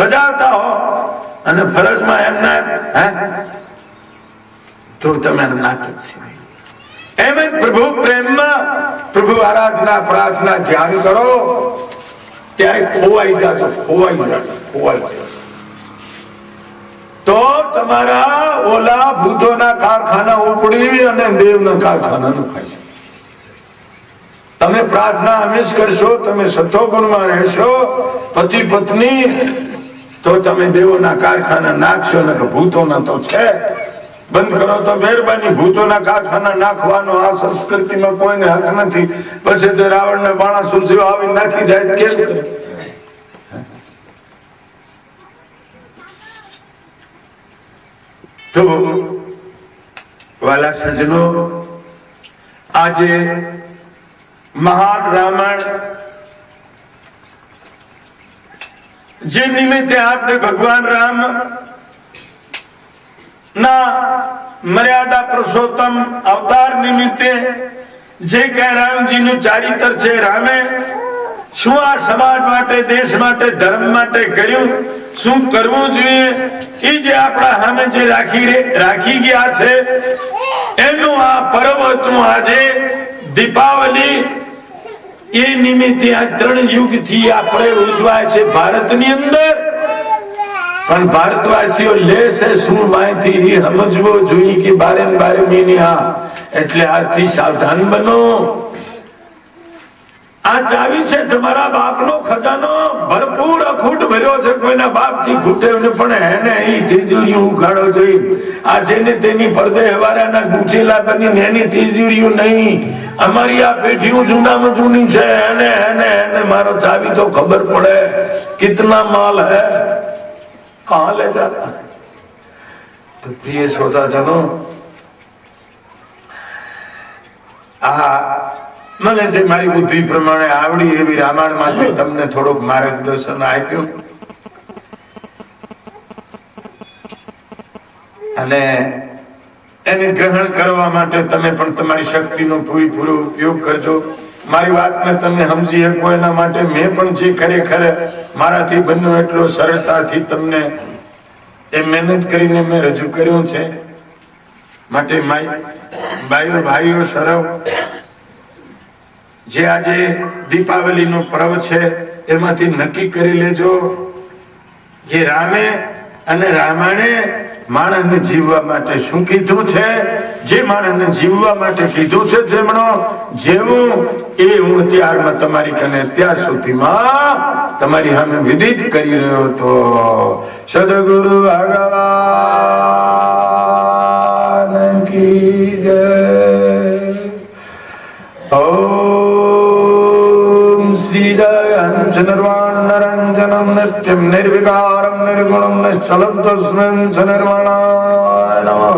બજાવતા હો અને ફરજમાં એમને, હે? તો તમે નાટક છે એમ પ્રભુ પ્રેમમાં પ્રભુ આરાધના, પ્રાર્થના ધ્યાન કરો, ત્યારે ખોવાઈ જાતો ખોવાઈ જાતો ખોવાઈ જાતો તો તમારા ઓલા ભૂતોના કારખાના ઉપડી અને દેવના કારખાના નું ખાઈ તમે પ્રાર્થના હંમેશ કરશો, તમે સત્વગુણમાં રહેશો, પતિ પત્ની તો તમે દેવોના કારખાના નાખશો ને ભૂતોના તો છે. બંધ કરો તો મહેરબાની, ભૂતોના કારખાના નાખવાનો આ સંસ્કૃતિમાં કોઈને હક નથી. પછી તો રાવણ ને બાણા સુરજીઓ આવી નાખી જાય કેમ તો વાલા સજનો, આજે મહાન રામાયણ જે નિમિત્તે આપણે ભગવાન રામ ના મર્યાદા પુરુષોત્તમ અવતાર નિમિત્તે જે કઈ રામજીનું ચારિત્ર છે, રામે શું આ સમાજ માટે, દેશ માટે, ધર્મ માટે કર્યું? શું કરવું જોઈએ? એ જે આપણા સામે જે રાખી રાખી ગયા છે, એનું આ પર્વ આજે દીપાવલી એ નિમિત્તે આ ત્રણ યુગથી આપણે ઉજવાય છે ભારતની અંદર. પણ ભારતવાસીઓ લેશે શું માહિતી એ સમજવો જોઈએ કે બારે બારે મહિને એટલે આજથી સાવધાન બનો. આ ચાવી છે તમારા બાપનો ખજાનો. ભરપૂર અખૂટ ભર્યો છે. કોઈના બાપથી ખૂટે પણ એને ઈ તિજોરીઓ ઉઘાડો જોઈ આ છે ને તેની પડદે હવારાના ગુચેલા બની એની તિજોરીઓ નહીં. અમારી આ પેઢીઓ જૂનામાં જૂની છે. એને એને એને મારો ચાવી તો ખબર પડે. કિતના માલ હે? કહા લે જાતા તો પ્રિય શ્રોતા જનો મને જે મારી બુદ્ધિ પ્રમાણે આવડી એવી રામાયણમાંથી તમને થોડુંક માર્ગદર્શન આપ્યું. અને એને ગ્રહણ કરવા માટે તમે પણ તમારી શક્તિનો પૂરેપૂરો ઉપયોગ કરજો. મારી વાતને તમે સમજી શકો, એના માટે મેં પણ જે ખરેખર મારાથી બન્યો એટલો સરળતાથી તમને એ મહેનત કરીને મેં રજૂ કર્યું છે. માટે માય ભાઈઓ ભાઈઓ, સરવ, જે આજે દીપાવલીનો પર્વ છે, એમાંથી નક્કી કરી લેજો. જે રામે અને રામાયણે માણસને જીવવા માટે શું કીધું છે? જે માણસને જીવવા માટે કીધું છે જેમણો, જેવું એ હું ત્યારમાં તમારી કને ત્યાર સુધીમાં તમારી સામે વિદિત કરી રહ્યો હતો. સદગુરુ ભગવાન કી જય. ॐ श्रीदयञ्चनिर्वाणरञ्जनं नित्यं निर्विकारं निर्गुणं निश्चलं तस्मिन् च निर्वाणाय नमः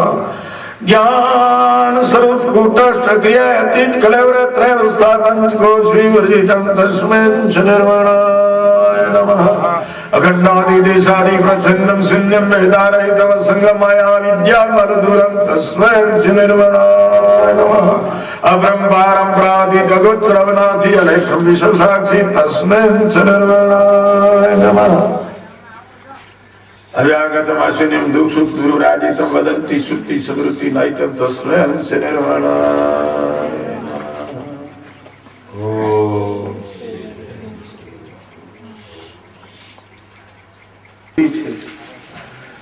ज्ञानस्वरूप कूटस्थक्रियातीत कलवरत्रयवस्थापञ्चकोश्रीवर्जितं तस्मिन् च निर्वाणाय नमः अखण्डादिदेशादि प्रच्छन्दं शून्यं वेदारहितव सङ्गमया विद्यामलदूरं तस्मिन् च निर्वाणाय नमः અબ્રમ પારમ પ્રાદિ જગત શ્રવનાથી અલેખમ વિશ્વ સાક્ષી તસ્મૈ ચરવણાય નમઃ અવ્યાગતમાશિનીમ દુઃખ સુખ દુરુ વદંતિ શ્રુતિ સ્મૃતિ નૈતમ તસ્મે હંસે નિર્વાણ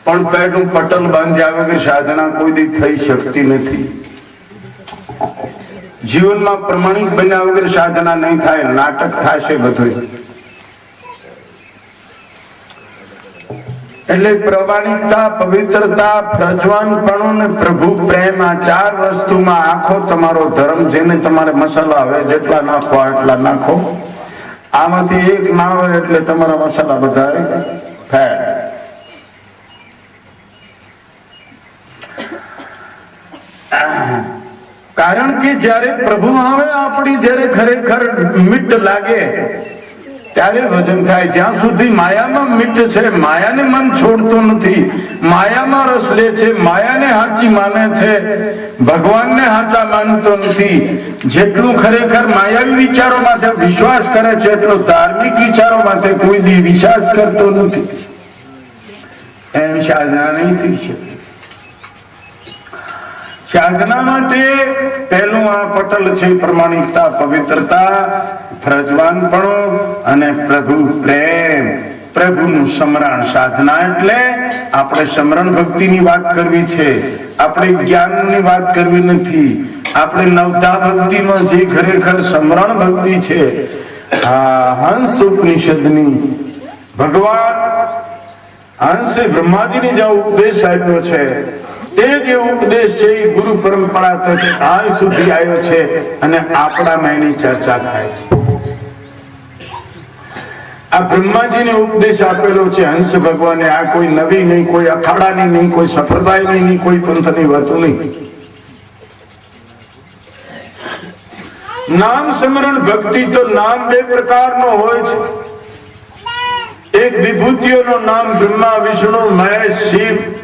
પણ પેટનું પટલ બાંધ્યા કે સાધના કોઈ દી થઈ શકતી નથી જીવનમાં પ્રમાણિક બન્યા વગર સાધના નહીં થાય, નાટક થશે બધું એટલે પ્રમાણિકતા પવિત્રતા પ્રજવાનપણું ને પ્રભુ પ્રેમ આ ચાર વસ્તુમાં આખો તમારો ધર્મ જેને તમારે મસાલા આવે, જેટલા નાખો એટલા નાખો. આમાંથી એક ના હોય એટલે તમારા મસાલા વધારે થાય કારણ કે જ્યારે પ્રભુ આવે, આપણી જ્યારે ખરેખર મીઠ લાગે, ત્યારે વજન થાય. જ્યાં સુધી માયામાં મીઠ છે, માયાને મન છોડતો નથી. માયામાં રસ લે છે, માયાને હાચી માને છે. ભગવાનને હાચા માનતો નથી. જેટલું ખરેખર માયાવી વિચારો માટે વિશ્વાસ કરે છે, એટલો ધાર્મિક વિચારો માટે કોઈ દી વિશ્વાસ કરતો નથી. એમ સાધના નહીં થઈ શકે. સાધના માટે પહેલું આ પટલ છે પ્રમાણિકતા, પવિત્રતા ફરજવાનપણું અને પ્રભુ પ્રેમ. પ્રભુનું સમરણ સાધના એટલે આપણે સમરણ ભક્તિની વાત કરવી છે. આપણે જ્ઞાનની વાત કરવી નથી. આપણે નવતા ભક્તિમાં જે ખરેખર સમરણ ભક્તિ છે. આ હંસ ઉપનિષદની ભગવાન હંસે બ્રહ્માજીને જે ઉપદેશ આપ્યો છે. હંસ ભગવાને, આ કોઈ નવી નહીં, કોઈ અખાડાની નહીં, કોઈ સફળતા નહીં, કોઈ પંથની વાતો નહીં. નામ સ્મરણ ભક્તિ તો નામ બે પ્રકારનો હોય છે. એક વિભૂતિઓનું નામ બ્રહ્મા, વિષ્ણુ, મહેશ, શિવ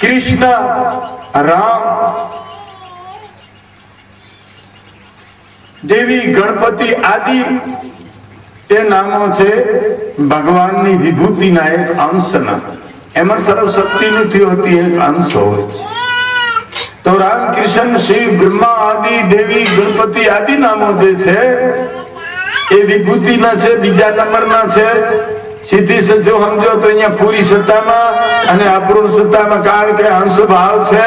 કૃષ્ણ, રામ. દેવી ગણપતિ આદિ એ નામો છે ભગવાનની વિભૂતિના એક અંશના. એમાં સર્વ શક્તિ નથી હોતી એક અંશ હોય છે. તો રામ કૃષ્ણ શિવ બ્રહ્મા આદિ, દેવી, ગણપતિ આદિ નામો જે છે, એ વિભૂતિના છે, બીજા નંબરના છે સીધી સજો સમજો તો અહીંયા પૂરી સત્તામાં અને અપૂર્ણ સત્તામાં કારણ કે હંસ ભાવ છે,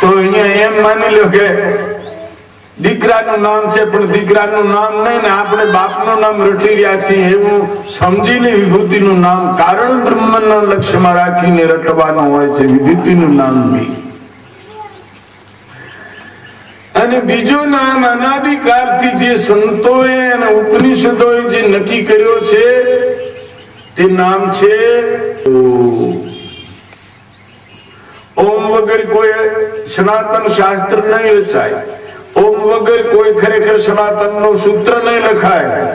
તો અહીંયા એમ માની લો કે દીકરાનું નામ છે, પણ દીકરાનું નામ નહીં ને આપણે બાપનું નામ રટી રહ્યા છીએ એવું સમજીને વિભૂતિનું નામ કારણ બ્રહ્મના લક્ષ્યમાં રાખીને રટવાનું હોય છે, વિભૂતિનું નામ બી અને બીજું નામ અનાદિકાળથી જે સંતોએ અને ઉપનિષદોએ જે નક્કી કર્યો છે તે નામ છે ઓમ વગર કોઈ સનાતન શાસ્ત્ર નહીં રચાય. ઓમ વગર કોઈ ખરેખર સનાતનનું સૂત્ર નહીં લખાય.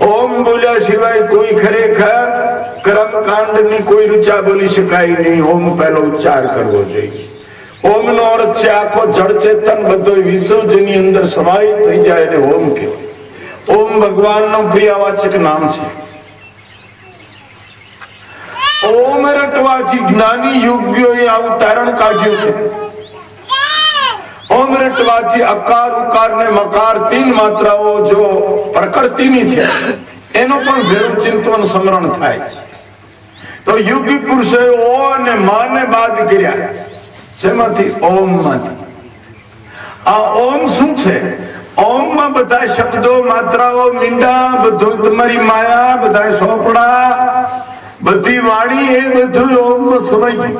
ઓમ બોલ્યા સિવાય કોઈ ખરેખર કર્મકાંડની કોઈ રૂચા બોલી શકાય નહીં. ઓમ પહેલો ઉચ્ચાર કરવો જોઈએ. ઓમ નો અર્થ છે આખો જળ ચેતન બધો વિશ્વ અંદર સમાહિત થઈ જાય એટલે ઓમ કહેવાય. ઓમ ભગવાનનું પ્રિયવાચક નામ છે. ઓમ જ્ઞાની યોગ્યોએ આવું તારણ કાઢ્યું છે. ઓમ અકાર, ઉકાર ને મકાર તીન માત્રાઓ જો પ્રકૃતિની છે, એનો પણ ભેરું ચિંતન સમરણ થાય છે. તો યુગી પુરુષે ઓ અને માને બાદ કર્યા. જેમાંથી ઓમમાંથી આ ઓમ શું છે? ઓમમાં બધા શબ્દો, માત્રાઓ, મીંડા, બધું તમારી માયા, બધા સોપડા બધી વાણી એ બધું ઓમમાં સમાઈ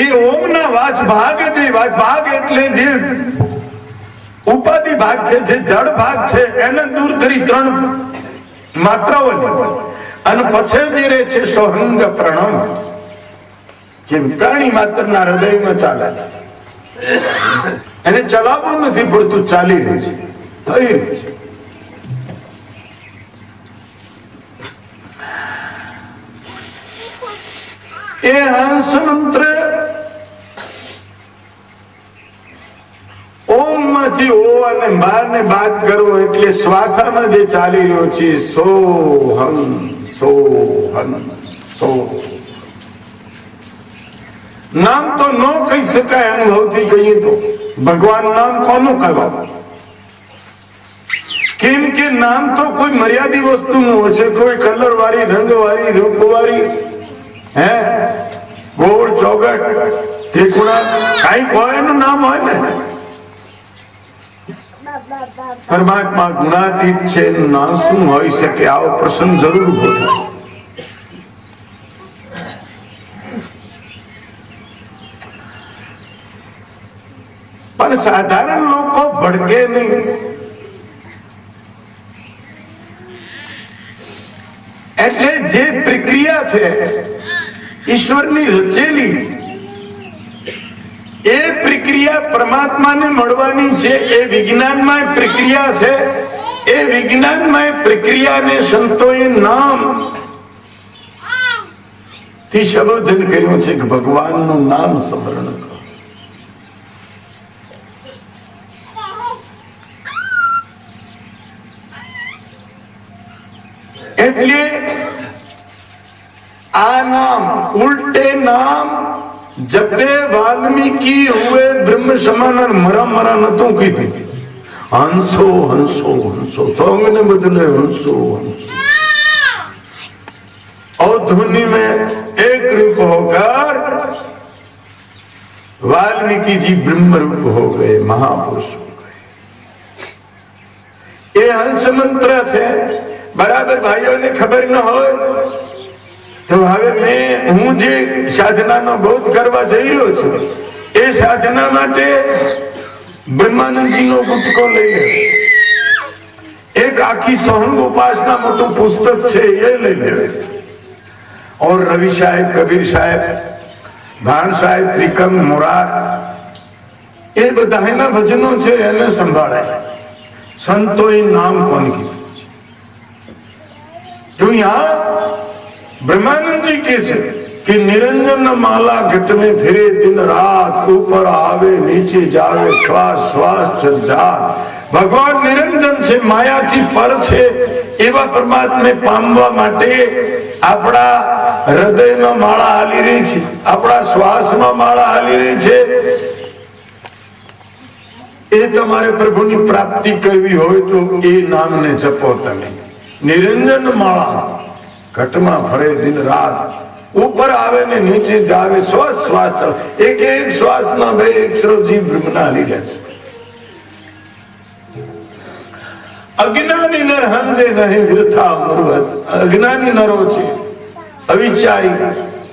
એ ઓમ ના વાચ ભાગ જે વાચ ભાગ એટલે જે ઉપાધિ ભાગ છે, જે જળ ભાગ છે, એને દૂર કરી ત્રણ માત્રાઓ અને પછી જે રહે છે સોહંગ પ્રણમ જે પ્રાણી માત્રના હૃદયમાં ચાલે છે. એને ચલાવવું નથી પડતું, ચાલી રહ્યું છે. થઈ રહ્યું છે. એ હંસ મંત્ર ઓમમાંથી ઓ અને બાર ને બાદ કરો એટલે શ્વાસામાં જે ચાલી રહ્યો છે સો હમ સો હમ સો નામ તો ન કહી શકાય અનુભવથી કહીએ તો. ભગવાન નામ કોનું કહેવાય કેમ કે નામ તો કોઈ મર્યાદિત વસ્તુ નું હોય છે, કોઈ કલર વાળી રંગ વાળી રૂપ વાળી હે? ગોળ ચોગટ ત્રિકોણા કંઈક હોય એનું નામ હોય ને? પરમાત્મા ગુણાતીત છે નામ શું હોઈ શકે? આવો પ્રસંગ જરૂર હોય. પણ સાધારણ લોકો ભડકે નહીં. એટલે જે પ્રક્રિયા છે ઈશ્વરની રચેલી. એ પ્રક્રિયા પરમાત્માને મળવાની છે એ વિજ્ઞાનમાં પ્રક્રિયા છે, એ વિજ્ઞાનમાં પ્રક્રિયાને સંતોએ નામથી સંબોધન કર્યું છે કે ભગવાનનું નામ સ્મરણ કરો. आ नाम उल्टे नाम। जबे वाल्मीकि हुए ब्रह्म समान मरा मरा नतों की थी हंसो हंसो हंसो सौंग ने बदले हंसो हंसो। और ध्वनि में एक रूप होकर वाल्मीकि जी ब्रह्म रूप हो गए, महापुरुष हो गए। ये हंस मंत्र थे। बराबर भाइयों ने खबर न हो। તો હવે મેં, હું જે સાધનાનો બોધ કરવા જઈ રહ્યો છું, એ સાધના માટે બ્રહ્માનંદજીનો ગુટકો લઈ લે. એક આખી સહંગ ઉપાસના મોટું પુસ્તક છે, એ લઈ લે. ઓર રવિ સાહેબ, કબીર સાહેબ ભાણ સાહેબ ત્રિકમ મુરાર એ બધા એના ભજનો છે, એને સંભાળે સંતોએ નામ કોને કીધું? ब्रह्मानंद जी के છે કે નિરંજન માલા ઘટ में फिरे दिन रात ऊपर आवे नीचे जावे શ્વાસ શ્વાસ ચર્ચા ભગવાન નિરંજન છે માયાથી પર છે એવા પરમાત્માને પામવા માટે આપણા હૃદયમાં માળા હાલી રહી છે આપણા શ્વાસમાં માળા હાલી રહી છે એ તમારે પ્રભુની પ્રાપ્તિ કરવી હોય તો એ નામને જપો તમે નિરંજન માળા ઘટમાં ફરે દિન રાત. ઉપર આવે ને નીચે જાવે શ્વાસ શ્વાસ. એક એક શ્વાસમાં બે અક્ષરો જીવ બ્રહ્મના હાલી રહ્યા છે. અજ્ઞાની નર હમજે નહીં વૃથા અમૃત અજ્ઞાની નરો છે. અવિચારી.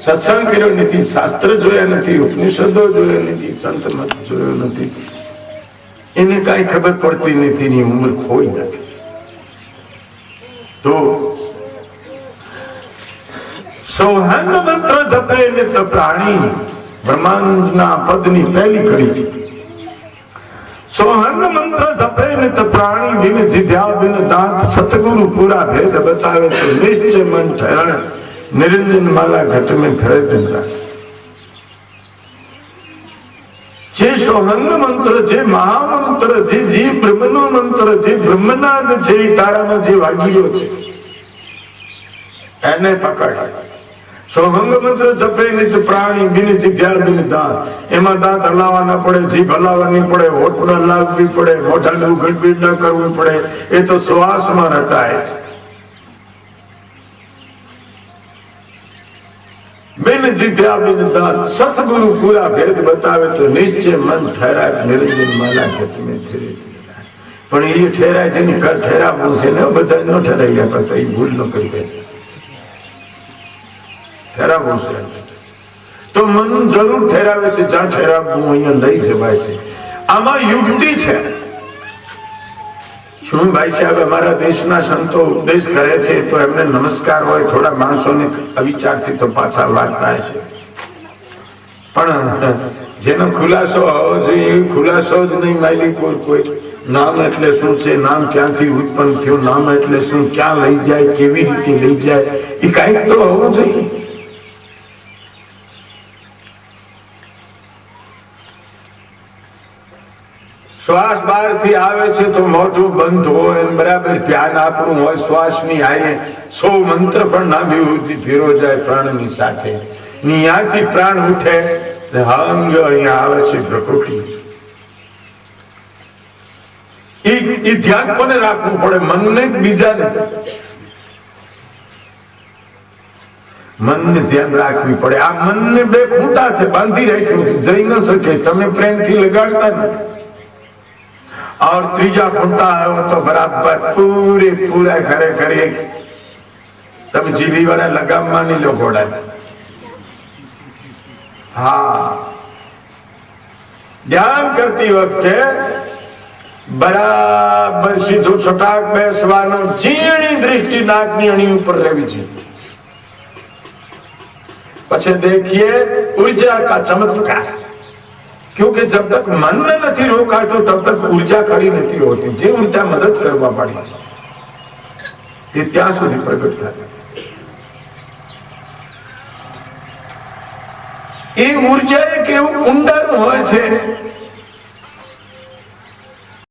સત્સંગ કર્યો નથી, શાસ્ત્ર જોયા નથી, ઉપનિષદો જોયા નથી, સંત મત જોયો નથી. એને કઈ ખબર પડતી નથી ની ઉંમર ખોઈ નાખે તો સૌહાર્દ મંત્ર જપે નિત પ્રાણી. બ્રહ્માંડના પદની પહેલી કડી છે સોહન મંત્ર જપે નિત પ્રાણી બિન જીભ્યા બિન દાંત. સતગુરુ પૂરા ભેદ બતાવે તો નિશ્ચય મન ઠહેરાય નિરંજન માલા ઘટ મેં ફરે દિન રાત જે સોહંગ મંત્ર જે મહામંત્ર, જે જે બ્રહ્મનો મંત્ર, જે બ્રહ્મનાદ છે તારામાં જે વાગીયો છે, એને પકડ. સોહંગ મંત્ર જપે નિત પ્રાણી જીભ્યા બિન દાંત. એમાં દાંત હલાવવા ના પડે, જીભ હલાવવાની પડે, હોઠ ન લાવવી પડે મોઢાને ઉઘડપીટ ન કરવું પડે. એ તો શ્વાસમાં રટાય છે. બિન જીભ્યા બિન દાંત. સતગુરુ પૂરા ભેદ બતાવે તો નિશ્ચય મન ઠેરાય નિરંજન માલા ઘટમે ફેરે પણ એ ઠેરાય છે ને કર ઠેરાવવું છે ને બધા ન ઠેરાઈ ગયા પછી ભૂલ ન કરી દે ઠેરાવવું છે. તો મન જરૂર ઠેરાવે છે, જ્યાં ઠેરાવવું અહીંયા લઈ જવાય છે. આમાં યુક્તિ છે. શું ભાઈ સાહેબ, અમારા દેશના સંતો ઉપદેશ કરે છે, તો એમને નમસ્કાર હોય, થોડા માણસોને અવિચારથી તો પાછા વાળતા છે. પણ જેનો ખુલાસો હોવો જોઈએ, ખુલાસો જ નહીં માયલી કોઈ કોઈ. નામ એટલે શું છે, નામ ક્યાંથી ઉત્પન્ન થયું, નામ એટલે શું, ક્યાં લઈ જાય, કેવી રીતે લઈ જાય, એ કાંઈક તો હોવું જોઈએ. શ્વાસ બહારથી આવે છે તો મોઢું બંધ હોય, બરાબર ધ્યાન આપણું હોય, શ્વાસની હારે સો મંત્ર પણ ના વિભૂતિ ફેરો જાય પ્રાણની સાથે. ત્યાંથી પ્રાણ ઉઠે, ને હંગ અહીંયા આવે છે પ્રકૃતિ. ઈ ધ્યાન કોને રાખવું પડે? મનને ને બીજાને? મનને ધ્યાન રાખવી પડે. આ મનને બે ખૂંટા છે, બાંધી રાખ્યું છે. જઈ ન શકે, તમે પ્રેમથી લગાડતા નથી. और ત્રીજા ખોટા આવ્યો તો બરાબર પૂરે પૂરા ખરેખર એક તમે જીવી વાળા લગામમાં નહીં લો ઘોડા હા ધ્યાન કરતી વખતે બરાબર સીધું છટાક બેસવાનો ઝીણી દ્રષ્ટિ નાકની અણી ઉપર લેવી છે પછી દેખીએ ઊર્જા કા ચમત્કાર क्योंकि जब तक मन में नहीं रोका तो तब तक ऊर्जा खड़ी नहीं होती જે ઊર્જા મદદ કરવા પાડી છે તે ત્યાં સુધી પ્રગટ થાય એ ઊર્જા એક એવું કુંડળ હોય છે